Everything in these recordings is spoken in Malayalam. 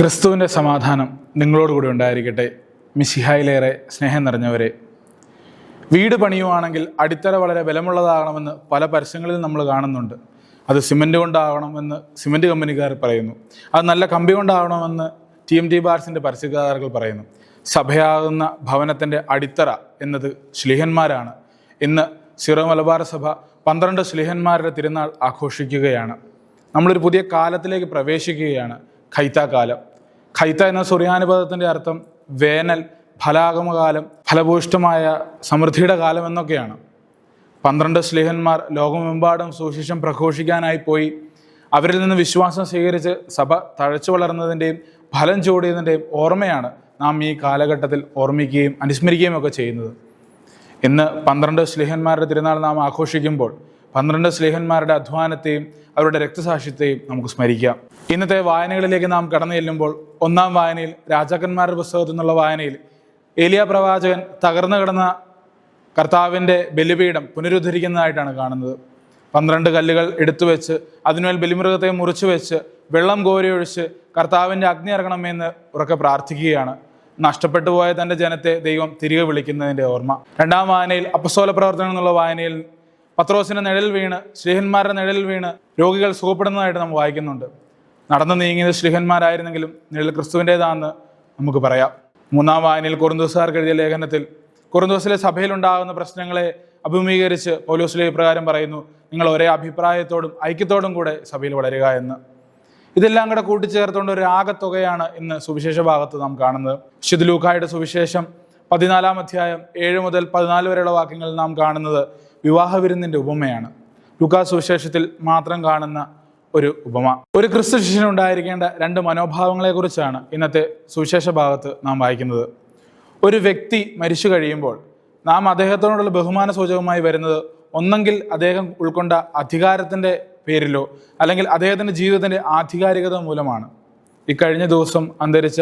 ക്രിസ്തുവിന്റെ സമാധാനം നിങ്ങളോട് കൂടി ഉണ്ടായിരിക്കട്ടെ. മിശിഹായിലേറെ സ്നേഹം നിറഞ്ഞവരെ. വീട് പണിയുവാണെങ്കിൽ അടിത്തറ വളരെ ബലമുള്ളതാകണമെന്ന് പല പരസ്യങ്ങളിൽ നമ്മൾ കാണുന്നുണ്ട്. അത് സിമന്റ് കൊണ്ടാകണമെന്ന് സിമന്റ് കമ്പനിക്കാർ പറയുന്നു. അത് നല്ല കമ്പി കൊണ്ടാകണമെന്ന് ടി എം ടി ബാർസിന്റെ പരസ്യക്കാരകൾ പറയുന്നു. സഭയാകുന്ന ഭവനത്തിന്റെ അടിത്തറ എന്നത് ശ്ലീഹന്മാരാണ്. ഇന്ന് സിറോ മലബാർ സഭ പന്ത്രണ്ട് ശ്ലീഹന്മാരുടെ തിരുനാൾ ആഘോഷിക്കുകയാണ്. നമ്മളൊരു പുതിയ കാലത്തിലേക്ക് പ്രവേശിക്കുകയാണ്. ഖൈത്താക്കാലം ഖൈത്ത എന്ന സുറിയാനുപദത്തിന്റെ അർത്ഥം വേനൽ ഫലാഗമകാലം ഫലഭൂഷ്ടമായ സമൃദ്ധിയുടെ കാലം എന്നൊക്കെയാണ്. പന്ത്രണ്ട് സ്ലേഹന്മാർ ലോകമെമ്പാടും സുശേഷം പ്രഘോഷിക്കാനായി പോയി. അവരിൽ നിന്ന് വിശ്വാസം സ്വീകരിച്ച് സഭ തഴച്ചു വളർന്നതിന്റെയും ഫലം ചൂടിയതിന്റെയും ഓർമ്മയാണ് നാം ഈ കാലഘട്ടത്തിൽ ഓർമ്മിക്കുകയും അനുസ്മരിക്കുകയും ഒക്കെ ചെയ്യുന്നത്. ഇന്ന് പന്ത്രണ്ട് സ്ലേഹന്മാരുടെ തിരുനാൾ നാം ആഘോഷിക്കുമ്പോൾ പന്ത്രണ്ട് സ്ലേഹന്മാരുടെ അധ്വാനത്തെയും അവരുടെ രക്തസാക്ഷ്യത്തെയും നമുക്ക് സ്മരിക്കാം. ഇന്നത്തെ വായനകളിലേക്ക് നാം കടന്നു ചെല്ലുമ്പോൾ ഒന്നാം വായനയിൽ രാജാക്കന്മാരുടെ പുസ്തകത്തിൽ നിന്നുള്ള വായനയിൽ ഏലിയ പ്രവാചകൻ തകർന്നു കിടന്ന കർത്താവിന്റെ ബലിപീഠം പുനരുദ്ധരിക്കുന്നതായിട്ടാണ് കാണുന്നത്. പന്ത്രണ്ട് കല്ലുകൾ എടുത്തു വെച്ച് അതിനുമേൽ ബലിമൃഗത്തെ മുറിച്ചു വെച്ച് വെള്ളം കോരിയൊഴിച്ച് കർത്താവിന്റെ അഗ്നി ഇറങ്ങണമെന്ന് ഉറക്കെ പ്രാർത്ഥിക്കുകയാണ്. നഷ്ടപ്പെട്ടു പോയ തന്റെ ജനത്തെ ദൈവം തിരികെ വിളിക്കുന്നതിന്റെ ഓർമ്മ. രണ്ടാം വായനയിൽ അപ്പസോല പ്രവർത്തനം എന്നുള്ള വായനയിൽ പത്രോസിന്റെ നിഴൽ വീണ് ശ്രീഹന്മാരുടെ നിഴൽ വീണ് രോഗികൾ സുഖപ്പെടുന്നതായിട്ട് നമ്മൾ വായിക്കുന്നുണ്ട്. നടന്നു നീങ്ങിയത് ശ്രീഹന്മാരായിരുന്നെങ്കിലും നിഴൽ ക്രിസ്തുവിന്റെതാണെന്ന് നമുക്ക് പറയാം. മൂന്നാം വായനയിൽ കുറുന്തോസുകാർക്ക് എഴുതിയ ലേഖനത്തിൽ കുറുന്തോസിലെ സഭയിലുണ്ടാകുന്ന പ്രശ്നങ്ങളെ അഭിമുഖീകരിച്ച് പൗലോസിലെ ഇപ്രകാരം പറയുന്നു നിങ്ങൾ ഒരേ അഭിപ്രായത്തോടും ഐക്യത്തോടും കൂടെ സഭയിൽ വളരുക എന്ന്. ഇതെല്ലാം കൂടെ കൂട്ടിച്ചേർത്തുകൊണ്ട് ഒരു ആകത്തുകയാണ് ഇന്ന് സുവിശേഷ ഭാഗത്ത് നാം കാണുന്നത്. വിശുദ്ധ ലൂക്കായുടെ സുവിശേഷം പതിനാലാം അധ്യായം ഏഴ് മുതൽ പതിനാല് വരെയുള്ള വാക്യങ്ങളിൽ നാം കാണുന്നത് വിവാഹ വിരുന്നിന്റെ ഉപമയാണ്. ലുക്കാ സുവിശേഷത്തിൽ മാത്രം കാണുന്ന ഒരു ഉപമ. ഒരു ക്രിസ്തു ശിഷ്യനുണ്ടായിരിക്കേണ്ട രണ്ട് മനോഭാവങ്ങളെക്കുറിച്ചാണ് ഇന്നത്തെ സുവിശേഷ ഭാഗത്ത് നാം വായിക്കുന്നത്. ഒരു വ്യക്തി മരിച്ചു കഴിയുമ്പോൾ നാം അദ്ദേഹത്തോടുള്ള ബഹുമാന സൂചകമായി വരുന്നത് ഒന്നെങ്കിൽ അദ്ദേഹം ഉൾക്കൊണ്ട അധികാരത്തിന്റെ പേരിലോ അല്ലെങ്കിൽ അദ്ദേഹത്തിന്റെ ജീവിതത്തിന്റെ ആധികാരികത മൂലമാണ്. ഇക്കഴിഞ്ഞ ദിവസം അന്തരിച്ച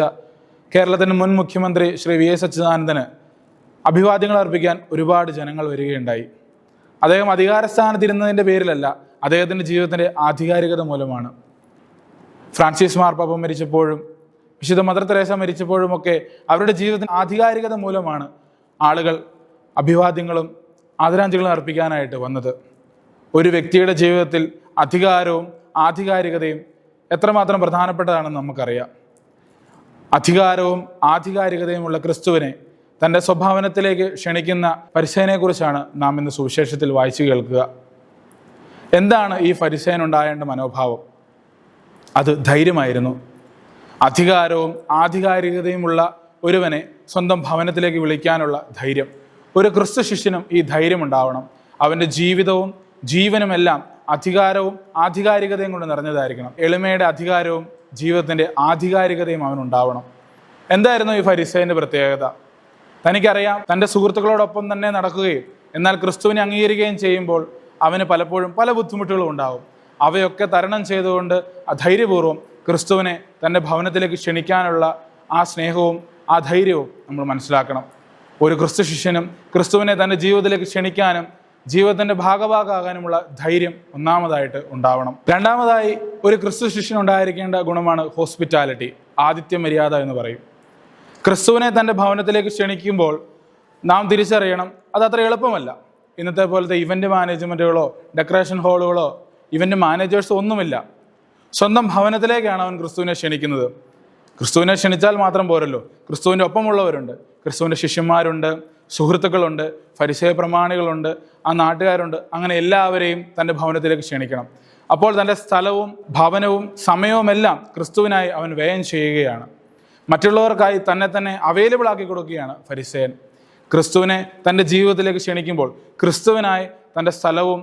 കേരളത്തിന്റെ മുൻ മുഖ്യമന്ത്രി ശ്രീ വി എസ് അച്യുതാനന്ദന് അഭിവാദ്യങ്ങൾ അർപ്പിക്കാൻ ഒരുപാട് ജനങ്ങൾ വരികയുണ്ടായി. അദ്ദേഹം അധികാരസ്ഥാനത്തിരുന്നതിന്റെ പേരിലല്ല അദ്ദേഹത്തിന്റെ ജീവിതത്തിന്റെ ആധികാരികത മൂലമാണ്. ഫ്രാൻസിസ് മാർപ്പാപ്പ മരിച്ചപ്പോഴും വിശുദ്ധ മദർ തെരേസ മരിച്ചപ്പോഴുമൊക്കെ അവരുടെ ജീവിതത്തിന് ആധികാരികത മൂലമാണ് ആളുകൾ അഭിവാദ്യങ്ങളും ആദരാഞ്ജലികളും അർപ്പിക്കാനായിട്ട് വന്നത്. ഒരു വ്യക്തിയുടെ ജീവിതത്തിൽ അധികാരവും ആധികാരികതയും എത്രമാത്രം പ്രധാനപ്പെട്ടതാണെന്ന് നമുക്കറിയാം. അധികാരവും ആധികാരികതയുമുള്ള ക്രിസ്തുവിനെ തന്റെ സ്വഭാവനത്തിലേക്ക് ക്ഷണിക്കുന്ന പരിസയനെക്കുറിച്ചാണ് നാം ഇന്ന് സുവിശേഷത്തിൽ വായിച്ചു കേൾക്കുക. എന്താണ് ഈ ഫരിസേനുണ്ടായേണ്ട മനോഭാവം? അത് ധൈര്യമായിരുന്നു. അധികാരവും ആധികാരികതയുമുള്ള ഒരുവനെ സ്വന്തം ഭവനത്തിലേക്ക് വിളിക്കാനുള്ള ധൈര്യം. ഒരു ക്രിസ്തു ശിഷ്യനും ഈ ധൈര്യം ഉണ്ടാവണം അവന്റെ ജീവിതവും ജീവനുമെല്ലാം അധികാരവും ആധികാരികതയും കൊണ്ട് നിറഞ്ഞതായിരിക്കണം. എളിമയുടെ അധികാരവും ജീവിതത്തിന്റെ ആധികാരികതയും അവനുണ്ടാവണം. എന്തായിരുന്നു ഈ ഫരിസേന്റെ പ്രത്യേകത? തനിക്കറിയാം തന്റെ സുഹൃത്തുക്കളോടൊപ്പം തന്നെ നടക്കുകയും എന്നാൽ ക്രിസ്തുവിനെ അംഗീകരിക്കുകയും ചെയ്യുമ്പോൾ അവന് പലപ്പോഴും പല ബുദ്ധിമുട്ടുകളും ഉണ്ടാകും അവയൊക്കെ തരണം ചെയ്തുകൊണ്ട് ധൈര്യപൂർവം ക്രിസ്തുവിനെ തന്റെ ഭവനത്തിലേക്ക് ക്ഷണിക്കാനുള്ള ആ സ്നേഹവും ആ ധൈര്യവും നമ്മൾ മനസ്സിലാക്കണം. ഒരു ക്രിസ്തു ശിഷ്യനും ക്രിസ്തുവിനെ തന്റെ ജീവിതത്തിലേക്ക് ക്ഷണിക്കാനും ജീവിതത്തിന്റെ ഭാഗഭാഗമാകാനുമുള്ള ധൈര്യം ഒന്നാമതായിട്ട് ഉണ്ടാവണം. രണ്ടാമതായി ഒരു ക്രിസ്തു ശിഷ്യൻ ഉണ്ടായിരിക്കേണ്ട ഗുണമാണ് ഹോസ്പിറ്റാലിറ്റി ആതിഥ്യ മര്യാദ എന്ന് പറയും. ക്രിസ്തുവിനെ തന്റെ ഭവനത്തിലേക്ക് ക്ഷണിക്കുമ്പോൾ നാം തിരിച്ചറിയണം. അത് അത്ര എളുപ്പമല്ല. ഇന്നത്തെ പോലത്തെ ഇവന്റ് മാനേജ്മെന്റുകളോ ഡെക്കറേഷൻ ഹാളുകളോ ഇവന്റ് മാനേജേഴ്സോ ഒന്നുമില്ല. സ്വന്തം ഭവനത്തിലേക്കാണ് അവൻ ക്രിസ്തുവിനെ ക്ഷണിക്കുന്നത്. ക്രിസ്തുവിനെ ക്ഷണിച്ചാൽ മാത്രം പോരല്ലോ. ക്രിസ്തുവിന്റെ ഒപ്പമുള്ളവരുണ്ട്. ക്രിസ്തുവിന്റെ ശിഷ്യന്മാരുണ്ട് സുഹൃത്തുക്കളുണ്ട് പരിചയ പ്രമാണികളുണ്ട് ആ നാട്ടുകാരുണ്ട്. അങ്ങനെ എല്ലാവരെയും തന്റെ ഭവനത്തിലേക്ക് ക്ഷണിക്കണം. അപ്പോൾ തന്റെ സ്ഥലവും ഭവനവും സമയവുമെല്ലാം ക്രിസ്തുവിനായി അവൻ വ്യയം ചെയ്യുകയാണ്. മറ്റുള്ളവർക്കായി തന്നെ തന്നെ അവൈലബിൾ ആക്കി കൊടുക്കുകയാണ് ഫരിസേൻ ക്രിസ്തുവിനെ തന്റെ ജീവിതത്തിലേക്ക് ക്ഷണിക്കുമ്പോൾ ക്രിസ്തുവിനായി തന്റെ സ്ഥലവും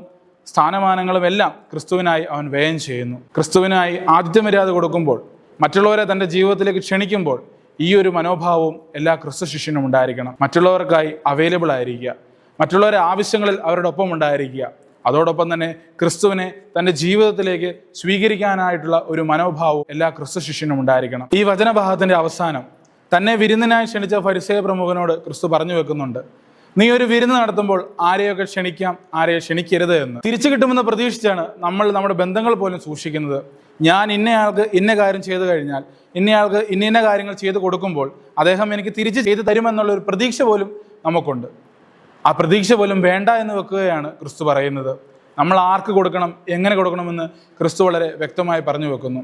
സ്ഥാനമാനങ്ങളും എല്ലാം ക്രിസ്തുവിനായി അവൻ വ്യയം ചെയ്യുന്നു. ക്രിസ്തുവിനായി ആതിഥ്യമര്യാദ കൊടുക്കുമ്പോൾ മറ്റുള്ളവരെ തന്റെ ജീവിതത്തിലേക്ക് ക്ഷണിക്കുമ്പോൾ ഈ ഒരു മനോഭാവവും എല്ലാ ക്രിസ്തു ശിഷ്യനും ഉണ്ടായിരിക്കണം. മറ്റുള്ളവർക്കായി അവൈലബിൾ ആയിരിക്കുക. മറ്റുള്ളവരെ ആവശ്യങ്ങളിൽ അവരുടെ ഒപ്പം ഉണ്ടായിരിക്കുക. അതോടൊപ്പം തന്നെ ക്രിസ്തുവിനെ തന്റെ ജീവിതത്തിലേക്ക് സ്വീകരിക്കാനായിട്ടുള്ള ഒരു മനോഭാവവും എല്ലാ ക്രിസ്തു ശിഷ്യനും ഉണ്ടായിരിക്കണം. ഈ വചനഭാഗത്തിന്റെ അവസാനം തന്നെ വിരുന്നിനായി ക്ഷണിച്ച പരിസയ പ്രമുഖനോട് ക്രിസ്തു പറഞ്ഞു വെക്കുന്നുണ്ട്. നീ ഒരു വിരുന്ന് നടത്തുമ്പോൾ ആരെയൊക്കെ ക്ഷണിക്കാം ആരെയെ ക്ഷണിക്കരുത് എന്ന്. തിരിച്ചു കിട്ടുമെന്ന് പ്രതീക്ഷിച്ചാണ് നമ്മൾ നമ്മുടെ ബന്ധങ്ങൾ പോലും സൂക്ഷിക്കുന്നത്. ഞാൻ ഇന്നയാൾക്ക് ഇന്ന കാര്യം ചെയ്തു കഴിഞ്ഞാൽ ഇന്നയാൾക്ക് ഇന്ന ഇന്ന കാര്യങ്ങൾ ചെയ്തു കൊടുക്കുമ്പോൾ അദ്ദേഹം എനിക്ക് തിരിച്ച് ചെയ്തു തരുമെന്നുള്ള ഒരു പ്രതീക്ഷ പോലും നമുക്കുണ്ട്. ആ പ്രതീക്ഷ പോലും വേണ്ട എന്ന് വെക്കുകയാണ് ക്രിസ്തു പറയുന്നത്. നമ്മൾ ആർക്ക് കൊടുക്കണം എങ്ങനെ കൊടുക്കണമെന്ന് ക്രിസ്തു വളരെ വ്യക്തമായി പറഞ്ഞു വെക്കുന്നു.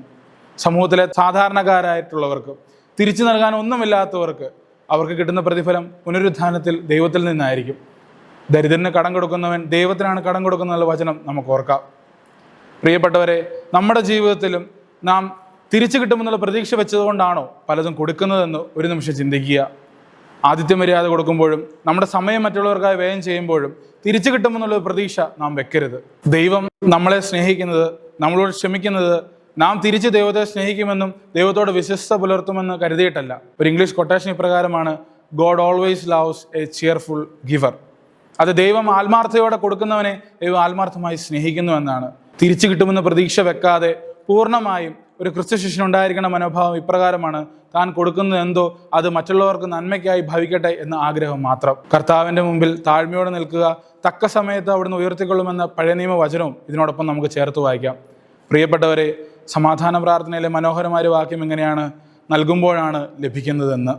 സമൂഹത്തിലെ സാധാരണക്കാരായിട്ടുള്ളവർക്ക് തിരിച്ചു നൽകാൻ ഒന്നുമില്ലാത്തവർക്ക് അവർക്ക് കിട്ടുന്ന പ്രതിഫലം പുനരുദ്ധാനത്തിൽ ദൈവത്തിൽ നിന്നായിരിക്കും. ദരിദ്രന് കടം കൊടുക്കുന്നവൻ ദൈവത്തിനാണ് കടം കൊടുക്കുന്ന വചനം നമുക്ക് ഓർക്കാം. പ്രിയപ്പെട്ടവരെ നമ്മുടെ ജീവിതത്തിലും നാം തിരിച്ചു കിട്ടുമെന്നുള്ള പ്രതീക്ഷ വെച്ചതുകൊണ്ടാണോ പലതും കൊടുക്കുന്നതെന്ന് ഒരു നിമിഷം ചിന്തിക്കുക. ആതിഥ്യ മര്യാദ കൊടുക്കുമ്പോഴും നമ്മുടെ സമയം മറ്റുള്ളവർക്കായി വ്യയം ചെയ്യുമ്പോഴും തിരിച്ചു കിട്ടുമെന്നുള്ള പ്രതീക്ഷ നാം വെക്കരുത്. ദൈവം നമ്മളെ സ്നേഹിക്കുന്നത് നമ്മളോട് ക്ഷമിക്കുന്നത് നാം തിരിച്ച് ദൈവത്തെ സ്നേഹിക്കുമെന്നും ദൈവത്തോട് വിശ്വസ്ത പുലർത്തുമെന്ന് കരുതിയിട്ടല്ല. ഒരു ഇംഗ്ലീഷ് കൊട്ടേഷൻ ഇപ്രകാരമാണ് God always loves a cheerful giver അത് ദൈവം ആത്മാർത്ഥയോടെ കൊടുക്കുന്നവനെ ദൈവം ആത്മാർത്ഥമായി സ്നേഹിക്കുന്നു എന്നാണ്. തിരിച്ചു കിട്ടുമെന്ന് പ്രതീക്ഷ വെക്കാതെ പൂർണമായും ഒരു ക്രിസ്തു ശിഷ്യനുണ്ടായിരിക്കുന്ന മനോഭാവം ഇപ്രകാരമാണ് താൻ കൊടുക്കുന്നത് എന്തോ അത് മറ്റുള്ളവർക്ക് നന്മയ്ക്കായി ഭവിക്കട്ടെ എന്ന ആഗ്രഹം മാത്രം. കർത്താവിന്റെ മുമ്പിൽ താഴ്മയോടെ നിൽക്കുക തക്ക സമയത്ത് അവിടുന്ന് ഉയർത്തിക്കൊള്ളുമെന്ന പഴയ നിയമ വചനവും ഇതിനോടൊപ്പം നമുക്ക് ചേർത്ത് വായിക്കാം. പ്രിയപ്പെട്ടവരെ സമാധാന പ്രാർത്ഥനയിലെ മനോഹരമായ വാക്യം എങ്ങനെയാണ് നൽകുമ്പോഴാണ് ലഭിക്കുന്നതെന്ന്.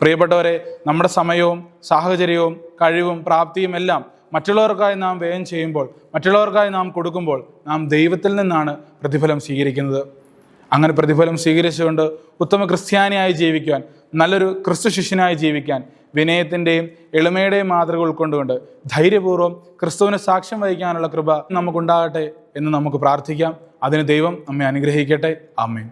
പ്രിയപ്പെട്ടവരെ നമ്മുടെ സമയവും സാഹചര്യവും കഴിവും പ്രാപ്തിയും എല്ലാം മറ്റുള്ളവർക്കായി നാം വ്യയം ചെയ്യുമ്പോൾ മറ്റുള്ളവർക്കായി നാം കൊടുക്കുമ്പോൾ നാം ദൈവത്തിൽ നിന്നാണ് പ്രതിഫലം സ്വീകരിക്കുന്നത്. അങ്ങനെ പ്രതിഫലം സ്വീകരിച്ചുകൊണ്ട് ഉത്തമ ക്രിസ്ത്യാനിയായി ജീവിക്കുവാൻ നല്ലൊരു ക്രിസ്തു ശിഷ്യനായി ജീവിക്കാൻ വിനയത്തിന്റെയും എളിമയുടെയും മാതൃക ഉൾക്കൊണ്ടുകൊണ്ട് ധൈര്യപൂർവം ക്രിസ്തുവിന് സാക്ഷ്യം വഹിക്കാനുള്ള കൃപ നമുക്കുണ്ടാകട്ടെ എന്ന് നമുക്ക് പ്രാർത്ഥിക്കാം. അതിന് ദൈവം നമ്മെ അനുഗ്രഹിക്കട്ടെ. ആമേൻ.